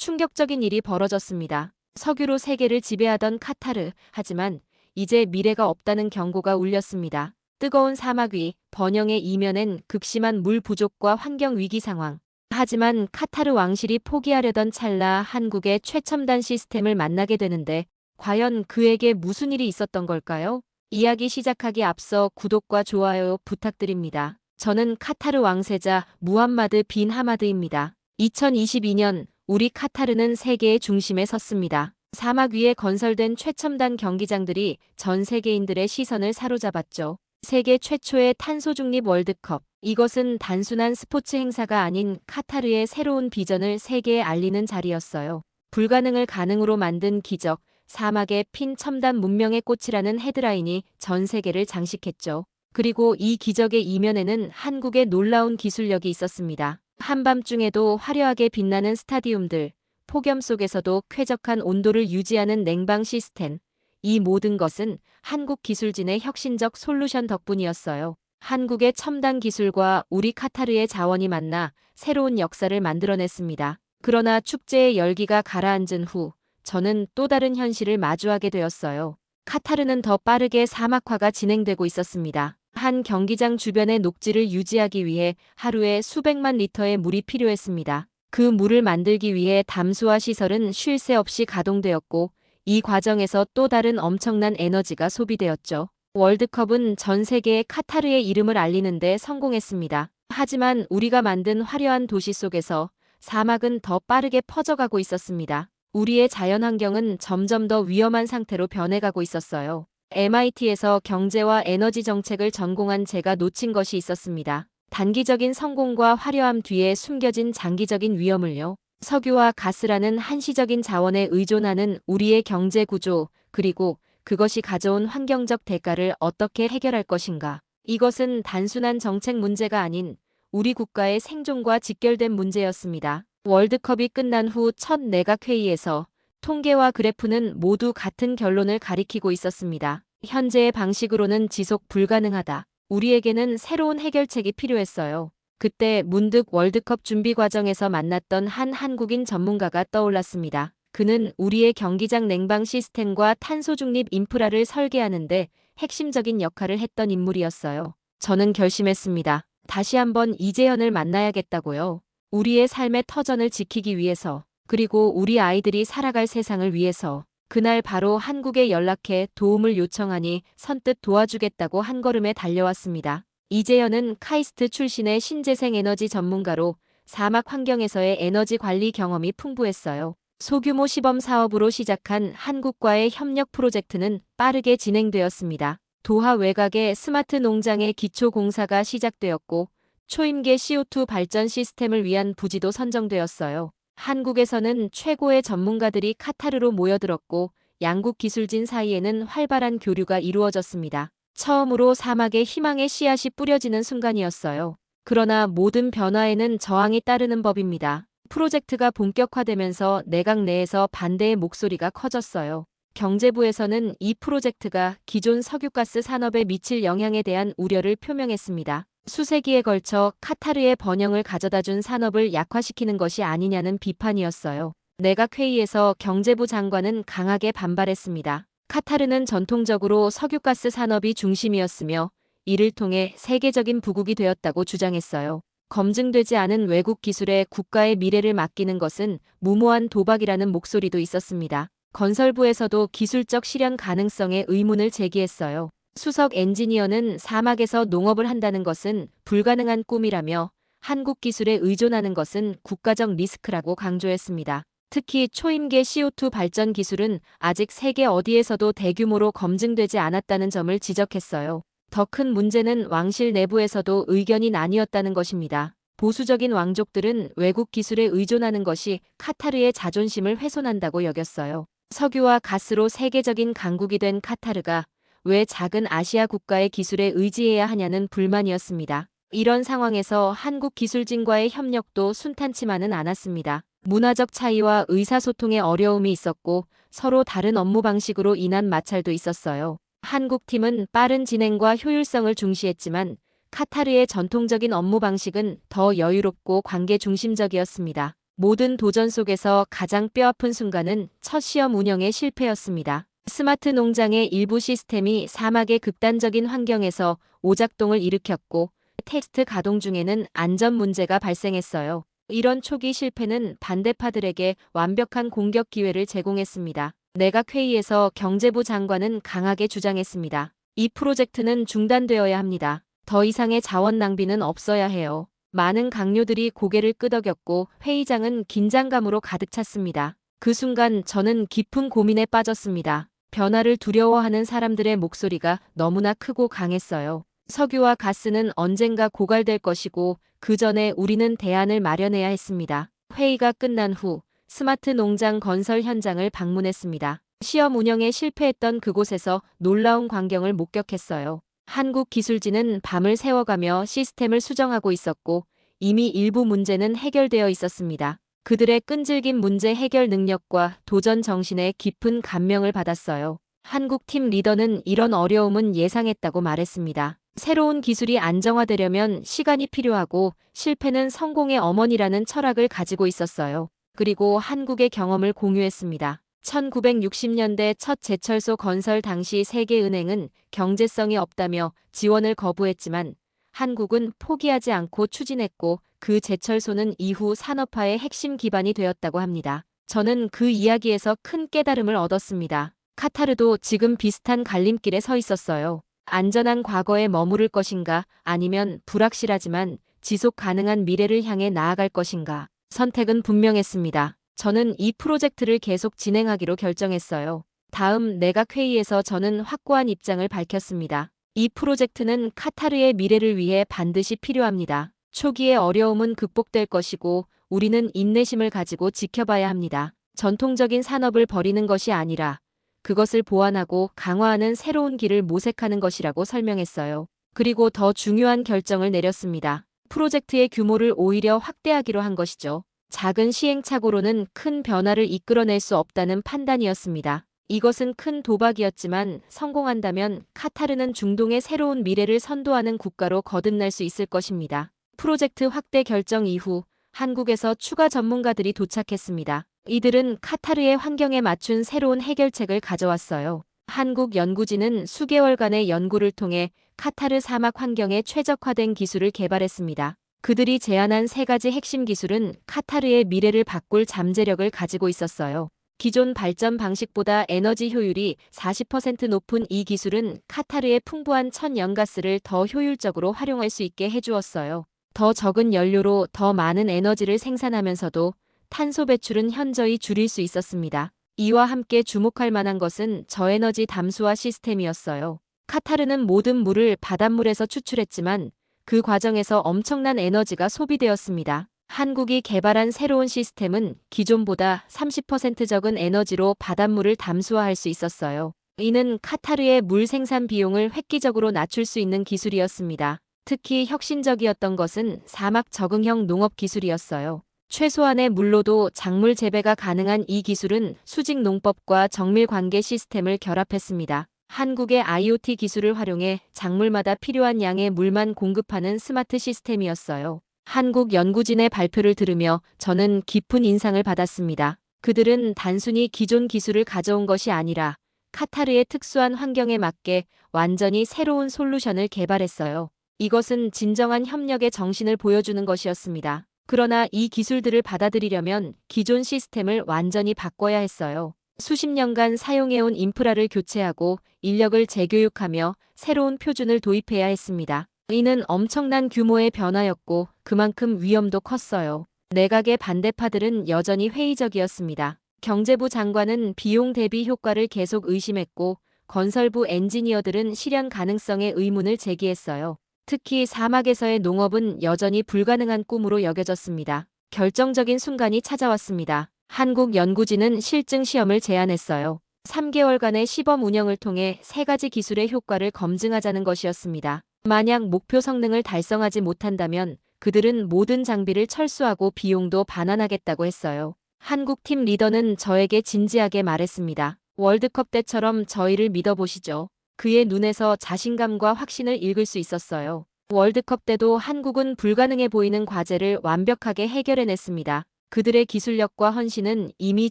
충격적인 일이 벌어졌습니다. 석유로 세계를 지배하던 카타르, 하지만 이제 미래가 없다는 경고가 울렸습니다. 뜨거운 사막 위, 번영의 이면엔 극심한 물 부족과 환경 위기 상황. 하지만 카타르 왕실이 포기하려던 찰나 한국의 최첨단 시스템을 만나게 되는데 과연 그에게 무슨 일이 있었던 걸까요? 이야기 시작하기 앞서 구독과 좋아요 부탁드립니다. 저는 카타르 왕세자 무함마드 빈 하마드입니다. 2022년 우리 카타르는 세계의 중심에 섰습니다. 사막 위에 건설된 최첨단 경기장들이 전 세계인들의 시선을 사로잡았죠. 세계 최초의 탄소 중립 월드컵. 이것은 단순한 스포츠 행사가 아닌 카타르의 새로운 비전을 세계에 알리는 자리였어요. 불가능을 가능으로 만든 기적, 사막의 핀 첨단 문명의 꽃이라는 헤드라인이 전 세계를 장식했죠. 그리고 이 기적의 이면에는 한국의 놀라운 기술력이 있었습니다. 한밤중에도 화려하게 빛나는 스타디움들, 폭염 속에서도 쾌적한 온도를 유지하는 냉방 시스템. 이 모든 것은 한국 기술진의 혁신적 솔루션 덕분이었어요. 한국의 첨단 기술과 우리 카타르의 자원이 만나 새로운 역사를 만들어냈습니다. 그러나 축제의 열기가 가라앉은 후 저는 또 다른 현실을 마주하게 되었어요. 카타르는 더 빠르게 사막화가 진행되고 있었습니다. 한 경기장 주변의 녹지를 유지하기 위해 하루에 수백만 리터의 물이 필요했습니다. 그 물을 만들기 위해 담수화 시설은 쉴 새 없이 가동되었고 이 과정에서 또 다른 엄청난 에너지가 소비되었죠. 월드컵은 전 세계에 카타르의 이름을 알리는데 성공했습니다. 하지만 우리가 만든 화려한 도시 속에서 사막은 더 빠르게 퍼져가고 있었습니다. 우리의 자연환경은 점점 더 위험한 상태로 변해가고 있었어요. MIT에서 경제와 에너지 정책을 전공한 제가 놓친 것이 있었습니다. 단기적인 성공과 화려함 뒤에 숨겨진 장기적인 위험을요. 석유와 가스라는 한시적인 자원에 의존하는 우리의 경제 구조, 그리고 그것이 가져온 환경적 대가를 어떻게 해결할 것인가. 이것은 단순한 정책 문제가 아닌 우리 국가의 생존과 직결된 문제였습니다. 월드컵이 끝난 후 첫 내각회의에서 통계와 그래프는 모두 같은 결론을 가리키고 있었습니다. 현재의 방식으로는 지속 불가능하다. 우리에게는 새로운 해결책이 필요했어요. 그때 문득 월드컵 준비 과정에서 만났던 한 한국인 전문가가 떠올랐습니다. 그는 우리의 경기장 냉방 시스템과 탄소 중립 인프라를 설계하는데 핵심적인 역할을 했던 인물이었어요. 저는 결심했습니다. 다시 한번 이재현을 만나야겠다고요. 우리의 삶의 터전을 지키기 위해서, 그리고 우리 아이들이 살아갈 세상을 위해서. 그날 바로 한국에 연락해 도움을 요청하니 선뜻 도와주겠다고 한 걸음에 달려왔습니다. 이재현은 카이스트 출신의 신재생 에너지 전문가로 사막 환경에서의 에너지 관리 경험이 풍부했어요. 소규모 시범 사업으로 시작한 한국과의 협력 프로젝트는 빠르게 진행되었습니다. 도하 외곽의 스마트 농장의 기초 공사가 시작되었고 초임계 CO2 발전 시스템을 위한 부지도 선정되었어요. 한국에서는 최고의 전문가들이 카타르로 모여들었고 양국 기술진 사이에는 활발한 교류가 이루어졌습니다. 처음으로 사막에 희망의 씨앗이 뿌려지는 순간이었어요. 그러나 모든 변화에는 저항이 따르는 법입니다. 프로젝트가 본격화되면서 내각 내에서 반대의 목소리가 커졌어요. 경제부에서는 이 프로젝트가 기존 석유가스 산업에 미칠 영향에 대한 우려를 표명했습니다. 수세기에 걸쳐 카타르의 번영을 가져다 준 산업을 약화시키는 것이 아니냐는 비판이었어요. 내각회의에서 경제부 장관은 강하게 반발했습니다. 카타르는 전통적으로 석유가스 산업이 중심이었으며 이를 통해 세계적인 부국이 되었다고 주장했어요. 검증되지 않은 외국 기술에 국가의 미래를 맡기는 것은 무모한 도박이라는 목소리도 있었습니다. 건설부에서도 기술적 실현 가능성에 의문을 제기했어요. 수석 엔지니어는 사막에서 농업을 한다는 것은 불가능한 꿈이라며 한국 기술에 의존하는 것은 국가적 리스크라고 강조했습니다. 특히 초임계 CO2 발전 기술은 아직 세계 어디에서도 대규모로 검증되지 않았다는 점을 지적했어요. 더 큰 문제는 왕실 내부에서도 의견이 나뉘었다는 것입니다. 보수적인 왕족들은 외국 기술에 의존하는 것이 카타르의 자존심을 훼손한다고 여겼어요. 석유와 가스로 세계적인 강국이 된 카타르가 왜 작은 아시아 국가의 기술에 의지해야 하냐는 불만이었습니다. 이런 상황에서 한국 기술진과의 협력도 순탄치만은 않았습니다. 문화적 차이와 의사소통의 어려움이 있었고 서로 다른 업무 방식으로 인한 마찰도 있었어요. 한국 팀은 빠른 진행과 효율성을 중시했지만 카타르의 전통적인 업무 방식은 더 여유롭고 관계 중심적이었습니다. 모든 도전 속에서 가장 뼈아픈 순간은 첫 시험 운영의 실패였습니다. 스마트 농장의 일부 시스템이 사막의 극단적인 환경에서 오작동을 일으켰고 테스트 가동 중에는 안전 문제가 발생했어요. 이런 초기 실패는 반대파들에게 완벽한 공격 기회를 제공했습니다. 내각 회의에서 경제부 장관은 강하게 주장했습니다. 이 프로젝트는 중단되어야 합니다. 더 이상의 자원 낭비는 없어야 해요. 많은 강요들이 고개를 끄덕였고 회의장은 긴장감으로 가득 찼습니다. 그 순간 저는 깊은 고민에 빠졌습니다. 변화를 두려워하는 사람들의 목소리가 너무나 크고 강했어요. 석유와 가스는 언젠가 고갈될 것이고 그 전에 우리는 대안을 마련해야 했습니다. 회의가 끝난 후 스마트 농장 건설 현장을 방문했습니다. 시험 운영에 실패했던 그곳에서 놀라운 광경을 목격했어요. 한국 기술진은 밤을 새워가며 시스템을 수정하고 있었고 이미 일부 문제는 해결되어 있었습니다. 그들의 끈질긴 문제 해결 능력과 도전 정신에 깊은 감명을 받았어요. 한국 팀 리더는 이런 어려움은 예상했다고 말했습니다. 새로운 기술이 안정화되려면 시간이 필요하고 실패는 성공의 어머니라는 철학을 가지고 있었어요. 그리고 한국의 경험을 공유했습니다. 1960년대 첫 제철소 건설 당시 세계은행은 경제성이 없다며 지원을 거부했지만 한국은 포기하지 않고 추진했고 그 제철소는 이후 산업화의 핵심 기반이 되었다고 합니다. 저는 그 이야기에서 큰 깨달음을 얻었습니다. 카타르도 지금 비슷한 갈림길에 서 있었어요. 안전한 과거에 머무를 것인가 아니면 불확실하지만 지속 가능한 미래를 향해 나아갈 것인가. 선택은 분명했습니다. 저는 이 프로젝트를 계속 진행하기로 결정했어요. 다음 내각 회의에서 저는 확고한 입장을 밝혔습니다. 이 프로젝트는 카타르의 미래를 위해 반드시 필요합니다. 초기의 어려움은 극복될 것이고 우리는 인내심을 가지고 지켜봐야 합니다. 전통적인 산업을 버리는 것이 아니라 그것을 보완하고 강화하는 새로운 길을 모색하는 것이라고 설명했어요. 그리고 더 중요한 결정을 내렸습니다. 프로젝트의 규모를 오히려 확대하기로 한 것이죠. 작은 시행착오로는 큰 변화를 이끌어낼 수 없다는 판단이었습니다. 이것은 큰 도박이었지만 성공한다면 카타르는 중동의 새로운 미래를 선도하는 국가로 거듭날 수 있을 것입니다. 프로젝트 확대 결정 이후 한국에서 추가 전문가들이 도착했습니다. 이들은 카타르의 환경에 맞춘 새로운 해결책을 가져왔어요. 한국 연구진은 수개월간의 연구를 통해 카타르 사막 환경에 최적화된 기술을 개발했습니다. 그들이 제안한 세 가지 핵심 기술은 카타르의 미래를 바꿀 잠재력을 가지고 있었어요. 기존 발전 방식보다 에너지 효율이 40% 높은 이 기술은 카타르의 풍부한 천연가스를 더 효율적으로 활용할 수 있게 해주었어요. 더 적은 연료로 더 많은 에너지를 생산하면서도 탄소 배출은 현저히 줄일 수 있었습니다. 이와 함께 주목할 만한 것은 저에너지 담수화 시스템이었어요. 카타르는 모든 물을 바닷물에서 추출했지만 그 과정에서 엄청난 에너지가 소비되었습니다. 한국이 개발한 새로운 시스템은 기존보다 30% 적은 에너지로 바닷물을 담수화할 수 있었어요. 이는 카타르의 물 생산 비용을 획기적으로 낮출 수 있는 기술이었습니다. 특히 혁신적이었던 것은 사막 적응형 농업 기술이었어요. 최소한의 물로도 작물 재배가 가능한 이 기술은 수직 농법과 정밀 관계 시스템을 결합했습니다. 한국의 IoT 기술을 활용해 작물마다 필요한 양의 물만 공급하는 스마트 시스템이었어요. 한국 연구진의 발표를 들으며 저는 깊은 인상을 받았습니다. 그들은 단순히 기존 기술을 가져온 것이 아니라 카타르의 특수한 환경에 맞게 완전히 새로운 솔루션을 개발했어요. 이것은 진정한 협력의 정신을 보여주는 것이었습니다. 그러나 이 기술들을 받아들이려면 기존 시스템을 완전히 바꿔야 했어요. 수십 년간 사용해온 인프라를 교체하고 인력을 재교육하며 새로운 표준을 도입해야 했습니다. 이는 엄청난 규모의 변화였고 그만큼 위험도 컸어요. 내각의 반대파들은 여전히 회의적이었습니다. 경제부 장관은 비용 대비 효과를 계속 의심했고 건설부 엔지니어들은 실현 가능성에 의문을 제기했어요. 특히 사막에서의 농업은 여전히 불가능한 꿈으로 여겨졌습니다. 결정적인 순간이 찾아왔습니다. 한국 연구진은 실증 시험을 제안했어요. 3개월간의 시범 운영을 통해 세 가지 기술의 효과를 검증하자는 것이었습니다. 만약 목표 성능을 달성하지 못한다면 그들은 모든 장비를 철수하고 비용도 반환하겠다고 했어요. 한국 팀 리더는 저에게 진지하게 말했습니다. 월드컵 때처럼 저희를 믿어보시죠. 그의 눈에서 자신감과 확신을 읽을 수 있었어요. 월드컵 때도 한국은 불가능해 보이는 과제를 완벽하게 해결해냈습니다. 그들의 기술력과 헌신은 이미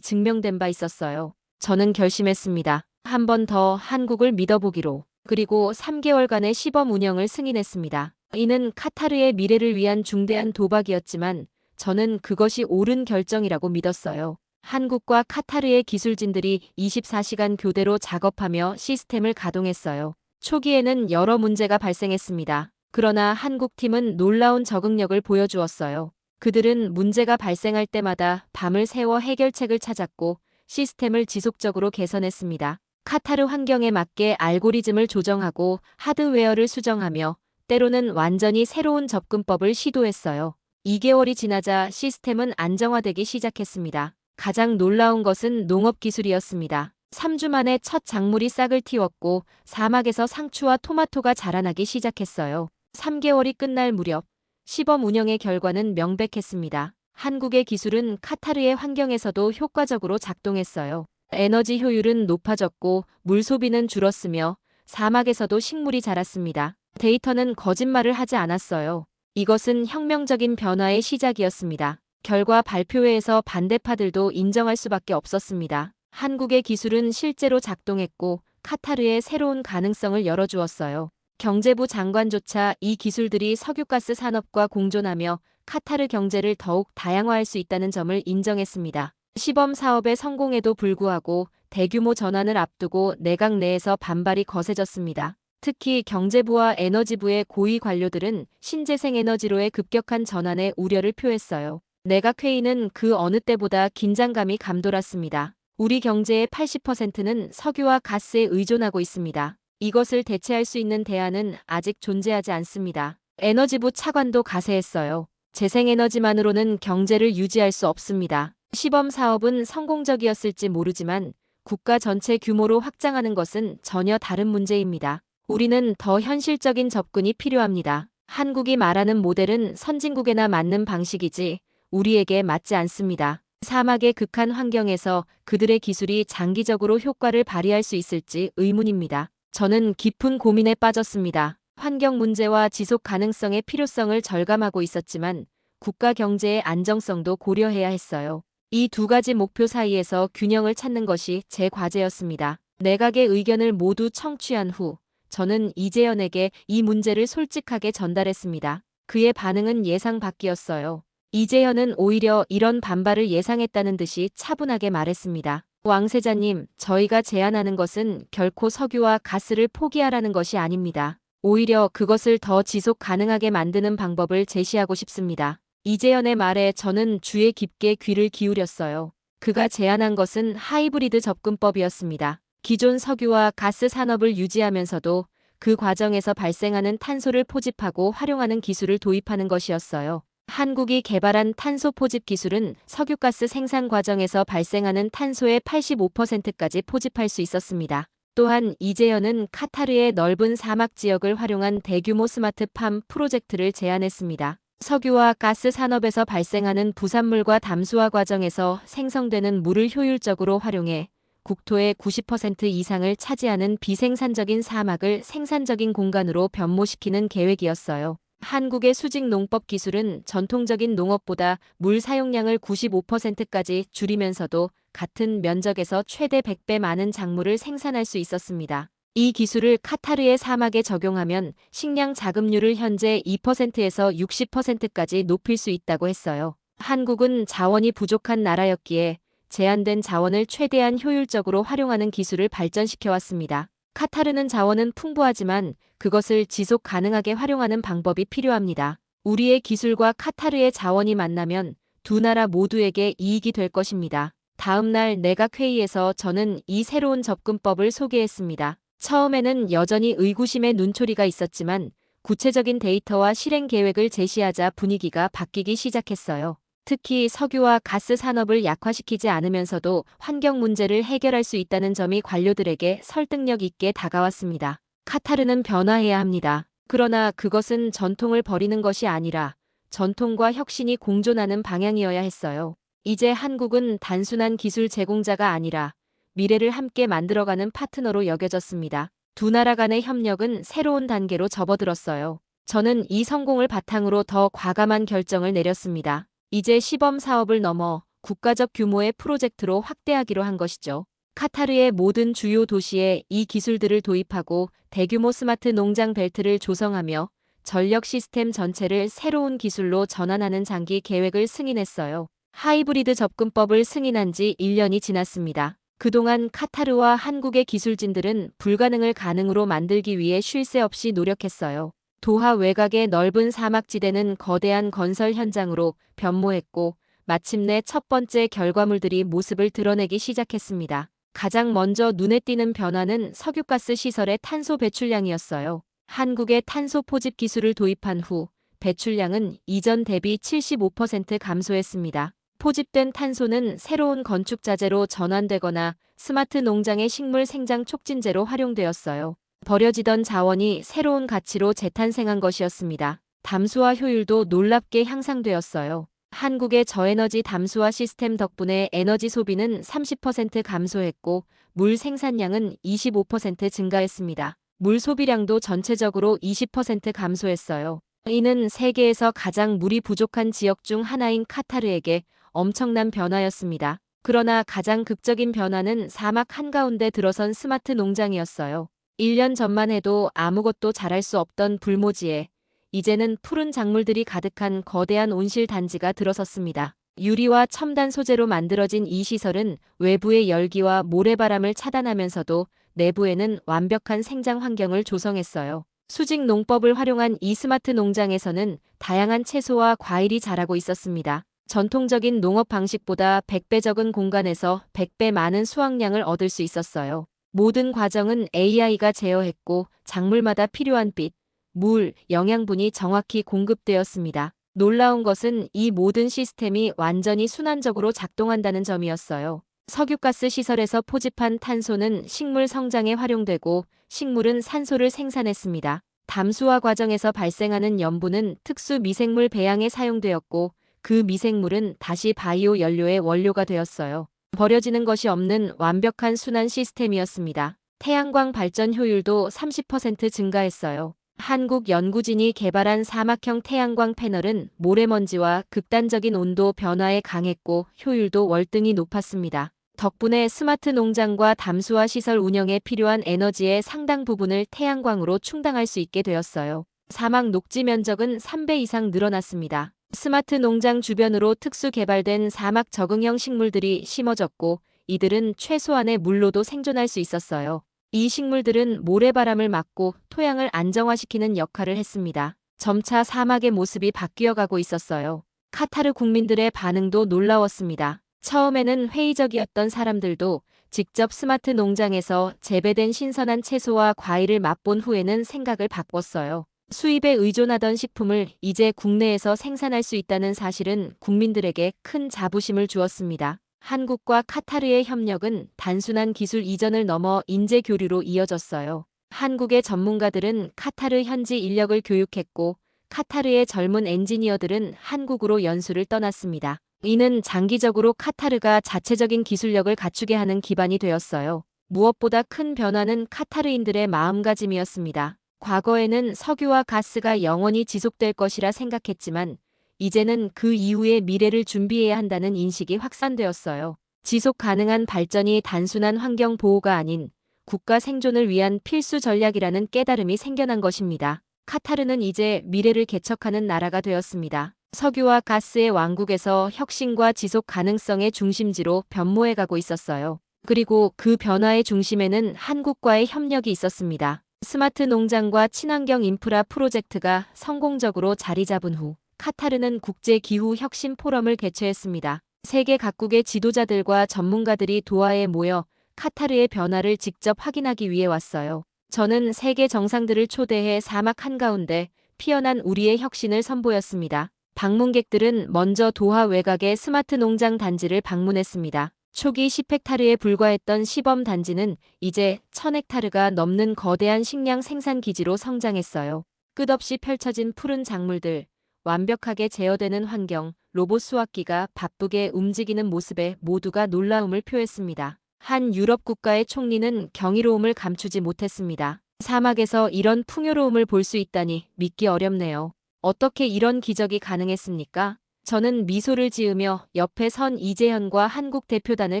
증명된 바 있었어요. 저는 결심했습니다. 한 번 더 한국을 믿어보기로. 그리고 3개월간의 시범 운영을 승인했습니다. 이는 카타르의 미래를 위한 중대한 도박이었지만 저는 그것이 옳은 결정이라고 믿었어요. 한국과 카타르의 기술진들이 24시간 교대로 작업하며 시스템을 가동했어요. 초기에는 여러 문제가 발생했습니다. 그러나 한국 팀은 놀라운 적응력을 보여주었어요. 그들은 문제가 발생할 때마다 밤을 새워 해결책을 찾았고 시스템을 지속적으로 개선했습니다. 카타르 환경에 맞게 알고리즘을 조정하고 하드웨어를 수정하며 때로는 완전히 새로운 접근법을 시도했어요. 2개월이 지나자 시스템은 안정화되기 시작했습니다. 가장 놀라운 것은 농업 기술이었습니다. 3주 만에 첫 작물이 싹을 틔웠고 사막에서 상추와 토마토가 자라나기 시작했어요. 3개월이 끝날 무렵 시범 운영의 결과는 명백했습니다. 한국의 기술은 카타르의 환경에서도 효과적으로 작동했어요. 에너지 효율은 높아졌고 물 소비는 줄었으며 사막에서도 식물이 자랐습니다. 데이터는 거짓말을 하지 않았어요. 이것은 혁명적인 변화의 시작이었습니다. 결과 발표회에서 반대파들도 인정할 수밖에 없었습니다. 한국의 기술은 실제로 작동했고 카타르의 새로운 가능성을 열어주었어요. 경제부 장관조차 이 기술들이 석유가스 산업과 공존하며 카타르 경제를 더욱 다양화할 수 있다는 점을 인정했습니다. 시범 사업의 성공에도 불구하고 대규모 전환을 앞두고 내각 내에서 반발이 거세졌습니다. 특히 경제부와 에너지부의 고위 관료들은 신재생 에너지로의 급격한 전환에 우려를 표했어요. 내각 회의는 그 어느 때보다 긴장감이 감돌았습니다. 우리 경제의 80%는 석유와 가스에 의존하고 있습니다. 이것을 대체할 수 있는 대안은 아직 존재하지 않습니다. 에너지부 차관도 가세했어요. 재생에너지만으로는 경제를 유지할 수 없습니다. 시범 사업은 성공적이었을지 모르지만 국가 전체 규모로 확장하는 것은 전혀 다른 문제입니다. 우리는 더 현실적인 접근이 필요합니다. 한국이 말하는 모델은 선진국에나 맞는 방식이지 우리에게 맞지 않습니다. 사막의 극한 환경에서 그들의 기술이 장기적으로 효과를 발휘할 수 있을지 의문입니다. 저는 깊은 고민에 빠졌습니다. 환경 문제와 지속 가능성의 필요성을 절감하고 있었지만 국가 경제의 안정성도 고려해야 했어요. 이 두 가지 목표 사이에서 균형을 찾는 것이 제 과제였습니다. 내각의 의견을 모두 청취한 후 저는 이재현에게 이 문제를 솔직하게 전달했습니다. 그의 반응은 예상 밖이었어요. 이재현은 오히려 이런 반발을 예상했다는 듯이 차분하게 말했습니다. 왕세자님, 저희가 제안하는 것은 결코 석유와 가스를 포기하라는 것이 아닙니다. 오히려 그것을 더 지속 가능하게 만드는 방법을 제시하고 싶습니다. 이재현의 말에 저는 주에 깊게 귀를 기울였어요. 그가 제안한 것은 하이브리드 접근법이었습니다. 기존 석유와 가스 산업을 유지하면서도 그 과정에서 발생하는 탄소를 포집하고 활용하는 기술을 도입하는 것이었어요. 한국이 개발한 탄소 포집 기술은 석유가스 생산 과정에서 발생하는 탄소의 85%까지 포집할 수 있었습니다. 또한 이재현은 카타르의 넓은 사막 지역을 활용한 대규모 스마트팜 프로젝트를 제안했습니다. 석유와 가스 산업에서 발생하는 부산물과 담수화 과정에서 생성되는 물을 효율적으로 활용해 국토의 90% 이상을 차지하는 비생산적인 사막을 생산적인 공간으로 변모시키는 계획이었어요. 한국의 수직 농법 기술은 전통적인 농업보다 물 사용량을 95%까지 줄이면서도 같은 면적에서 최대 100배 많은 작물을 생산할 수 있었습니다. 이 기술을 카타르의 사막에 적용하면 식량 자급률을 현재 2%에서 60%까지 높일 수 있다고 했어요. 한국은 자원이 부족한 나라였기에 제한된 자원을 최대한 효율적으로 활용하는 기술을 발전시켜 왔습니다. 카타르는 자원은 풍부하지만 그것을 지속 가능하게 활용하는 방법이 필요합니다. 우리의 기술과 카타르의 자원이 만나면 두 나라 모두에게 이익이 될 것입니다. 다음 날 내각 회의에서 저는 이 새로운 접근법을 소개했습니다. 처음에는 여전히 의구심의 눈초리가 있었지만 구체적인 데이터와 실행 계획을 제시하자 분위기가 바뀌기 시작했어요. 특히 석유와 가스 산업을 약화시키지 않으면서도 환경 문제를 해결할 수 있다는 점이 관료들에게 설득력 있게 다가왔습니다. 카타르는 변화해야 합니다. 그러나 그것은 전통을 버리는 것이 아니라 전통과 혁신이 공존하는 방향이어야 했어요. 이제 한국은 단순한 기술 제공자가 아니라 미래를 함께 만들어가는 파트너로 여겨졌습니다. 두 나라 간의 협력은 새로운 단계로 접어들었어요. 저는 이 성공을 바탕으로 더 과감한 결정을 내렸습니다. 이제 시범 사업을 넘어 국가적 규모의 프로젝트로 확대하기로 한 것이죠. 카타르의 모든 주요 도시에 이 기술들을 도입하고 대규모 스마트 농장 벨트를 조성하며 전력 시스템 전체를 새로운 기술로 전환하는 장기 계획을 승인했어요. 하이브리드 접근법을 승인한 지 1년이 지났습니다. 그동안 카타르와 한국의 기술진들은 불가능을 가능으로 만들기 위해 쉴 새 없이 노력했어요. 도하 외곽의 넓은 사막지대는 거대한 건설 현장으로 변모했고 마침내 첫 번째 결과물들이 모습을 드러내기 시작했습니다. 가장 먼저 눈에 띄는 변화는 석유가스 시설의 탄소 배출량이었어요. 한국의 탄소 포집 기술을 도입한 후 배출량은 이전 대비 75% 감소했습니다. 포집된 탄소는 새로운 건축 자재로 전환되거나 스마트 농장의 식물 생장 촉진제로 활용되었어요. 버려지던 자원이 새로운 가치로 재탄생한 것이었습니다. 담수화 효율도 놀랍게 향상되었어요. 한국의 저에너지 담수화 시스템 덕분에 에너지 소비는 30% 감소했고 물 생산량은 25% 증가했습니다. 물 소비량도 전체적으로 20% 감소했어요. 이는 세계에서 가장 물이 부족한 지역 중 하나인 카타르에게 엄청난 변화였습니다. 그러나 가장 극적인 변화는 사막 한가운데 들어선 스마트 농장이었어요. 1년 전만 해도 아무것도 자랄 수 없던 불모지에 이제는 푸른 작물들이 가득한 거대한 온실 단지가 들어섰습니다. 유리와 첨단 소재로 만들어진 이 시설은 외부의 열기와 모래바람을 차단하면서도 내부에는 완벽한 생장 환경을 조성했어요. 수직 농법을 활용한 이 스마트 농장에서는 다양한 채소와 과일이 자라고 있었습니다. 전통적인 농업 방식보다 100배 적은 공간에서 100배 많은 수확량을 얻을 수 있었어요. 모든 과정은 AI가 제어했고 작물마다 필요한 빛, 물, 영양분이 정확히 공급되었습니다. 놀라운 것은 이 모든 시스템이 완전히 순환적으로 작동한다는 점이었어요. 석유가스 시설에서 포집한 탄소는 식물 성장에 활용되고 식물은 산소를 생산했습니다. 담수화 과정에서 발생하는 염분은 특수 미생물 배양에 사용되었고 그 미생물은 다시 바이오 연료의 원료가 되었어요. 버려지는 것이 없는 완벽한 순환 시스템이었습니다. 태양광 발전 효율도 30% 증가했어요. 한국 연구진이 개발한 사막형 태양광 패널은 모래먼지와 극단적인 온도 변화에 강했고 효율도 월등히 높았습니다. 덕분에 스마트 농장과 담수화 시설 운영에 필요한 에너지의 상당 부분을 태양광으로 충당할 수 있게 되었어요. 사막 녹지 면적은 3배 이상 늘어났습니다. 스마트 농장 주변으로 특수 개발된 사막 적응형 식물들이 심어졌고 이들은 최소한의 물로도 생존할 수 있었어요. 이 식물들은 모래바람을 막고 토양을 안정화시키는 역할을 했습니다. 점차 사막의 모습이 바뀌어가고 있었어요. 카타르 국민들의 반응도 놀라웠습니다. 처음에는 회의적이었던 사람들도 직접 스마트 농장에서 재배된 신선한 채소와 과일을 맛본 후에는 생각을 바꿨어요. 수입에 의존하던 식품을 이제 국내에서 생산할 수 있다는 사실은 국민들에게 큰 자부심을 주었습니다. 한국과 카타르의 협력은 단순한 기술 이전을 넘어 인재 교류로 이어졌어요. 한국의 전문가들은 카타르 현지 인력을 교육했고 카타르의 젊은 엔지니어들은 한국으로 연수를 떠났습니다. 이는 장기적으로 카타르가 자체적인 기술력을 갖추게 하는 기반이 되었어요. 무엇보다 큰 변화는 카타르인들의 마음가짐이었습니다. 과거에는 석유와 가스가 영원히 지속될 것이라 생각했지만 이제는 그 이후의 미래를 준비해야 한다는 인식이 확산되었어요. 지속 가능한 발전이 단순한 환경 보호가 아닌 국가 생존을 위한 필수 전략이라는 깨달음이 생겨난 것입니다. 카타르는 이제 미래를 개척하는 나라가 되었습니다. 석유와 가스의 왕국에서 혁신과 지속 가능성의 중심지로 변모해가고 있었어요. 그리고 그 변화의 중심에는 한국과의 협력이 있었습니다. 스마트 농장과 친환경 인프라 프로젝트가 성공적으로 자리 잡은 후 카타르는 국제 기후 혁신 포럼을 개최했습니다. 세계 각국의 지도자들과 전문가들이 도하에 모여 카타르의 변화를 직접 확인하기 위해 왔어요. 저는 세계 정상들을 초대해 사막 한가운데 피어난 우리의 혁신을 선보였습니다. 방문객들은 먼저 도하 외곽의 스마트 농장 단지를 방문했습니다. 초기 10헥타르에 불과했던 시범 단지는 이제 1000헥타르가 넘는 거대한 식량 생산 기지로 성장했어요. 끝없이 펼쳐진 푸른 작물들, 완벽하게 제어되는 환경, 로봇 수확기가 바쁘게 움직이는 모습에 모두가 놀라움을 표했습니다. 한 유럽 국가의 총리는 경이로움을 감추지 못했습니다. 사막에서 이런 풍요로움을 볼 수 있다니 믿기 어렵네요. 어떻게 이런 기적이 가능했습니까? 저는 미소를 지으며 옆에 선 이재현과 한국 대표단을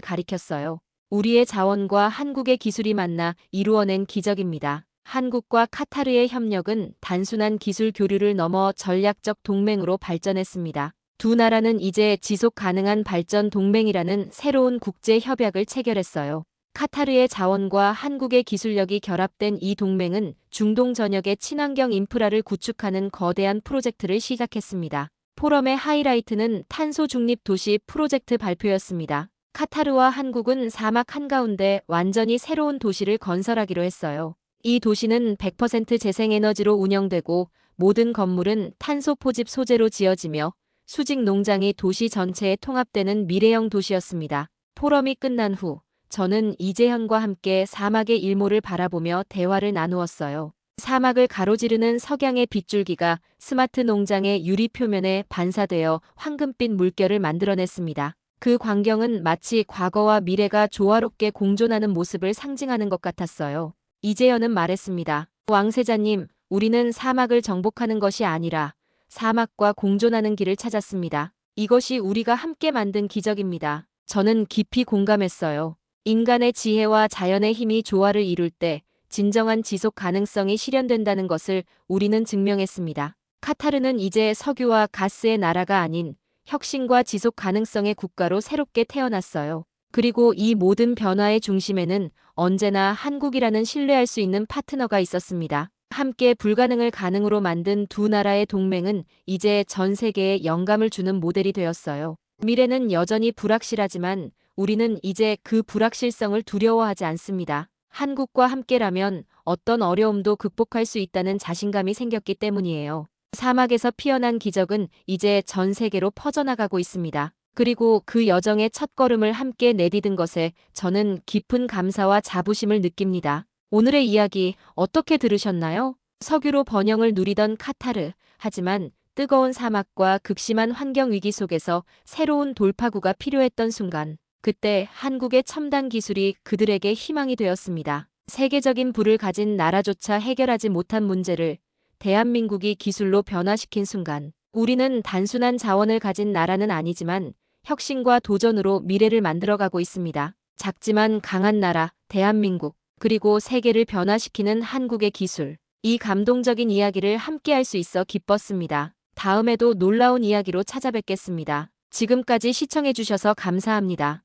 가리켰어요. 우리의 자원과 한국의 기술이 만나 이루어낸 기적입니다. 한국과 카타르의 협력은 단순한 기술 교류를 넘어 전략적 동맹으로 발전했습니다. 두 나라는 이제 지속 가능한 발전 동맹이라는 새로운 국제 협약을 체결했어요. 카타르의 자원과 한국의 기술력이 결합된 이 동맹은 중동 전역의 친환경 인프라를 구축하는 거대한 프로젝트를 시작했습니다. 포럼의 하이라이트는 탄소 중립 도시 프로젝트 발표였습니다. 카타르와 한국은 사막 한가운데 완전히 새로운 도시를 건설하기로 했어요. 이 도시는 100% 재생에너지로 운영되고 모든 건물은 탄소 포집 소재로 지어지며 수직 농장이 도시 전체에 통합되는 미래형 도시였습니다. 포럼이 끝난 후 저는 이재현과 함께 사막의 일몰을 바라보며 대화를 나누었어요. 사막을 가로지르는 석양의 빗줄기가 스마트 농장의 유리 표면에 반사되어 황금빛 물결을 만들어냈습니다. 그 광경은 마치 과거와 미래가 조화롭게 공존하는 모습을 상징하는 것 같았어요. 이재현은 말했습니다. 왕세자님, 우리는 사막을 정복하는 것이 아니라 사막과 공존하는 길을 찾았습니다. 이것이 우리가 함께 만든 기적입니다. 저는 깊이 공감했어요. 인간의 지혜와 자연의 힘이 조화를 이룰 때 진정한 지속 가능성이 실현된다는 것을 우리는 증명했습니다. 카타르는 이제 석유와 가스의 나라가 아닌 혁신과 지속 가능성의 국가로 새롭게 태어났어요. 그리고 이 모든 변화의 중심에는 언제나 한국이라는 신뢰할 수 있는 파트너가 있었습니다. 함께 불가능을 가능으로 만든 두 나라의 동맹은 이제 전 세계에 영감을 주는 모델이 되었어요. 미래는 여전히 불확실하지만 우리는 이제 그 불확실성을 두려워하지 않습니다. 한국과 함께라면 어떤 어려움도 극복할 수 있다는 자신감이 생겼기 때문이에요. 사막에서 피어난 기적은 이제 전 세계로 퍼져나가고 있습니다. 그리고 그 여정의 첫 걸음을 함께 내디딘 것에 저는 깊은 감사와 자부심을 느낍니다. 오늘의 이야기 어떻게 들으셨나요? 석유로 번영을 누리던 카타르. 하지만 뜨거운 사막과 극심한 환경 위기 속에서 새로운 돌파구가 필요했던 순간. 그때 한국의 첨단 기술이 그들에게 희망이 되었습니다. 세계적인 부를 가진 나라조차 해결하지 못한 문제를 대한민국이 기술로 변화시킨 순간 우리는 단순한 자원을 가진 나라는 아니지만 혁신과 도전으로 미래를 만들어가고 있습니다. 작지만 강한 나라, 대한민국, 그리고 세계를 변화시키는 한국의 기술. 이 감동적인 이야기를 함께 할 수 있어 기뻤습니다. 다음에도 놀라운 이야기로 찾아뵙겠습니다. 지금까지 시청해주셔서 감사합니다.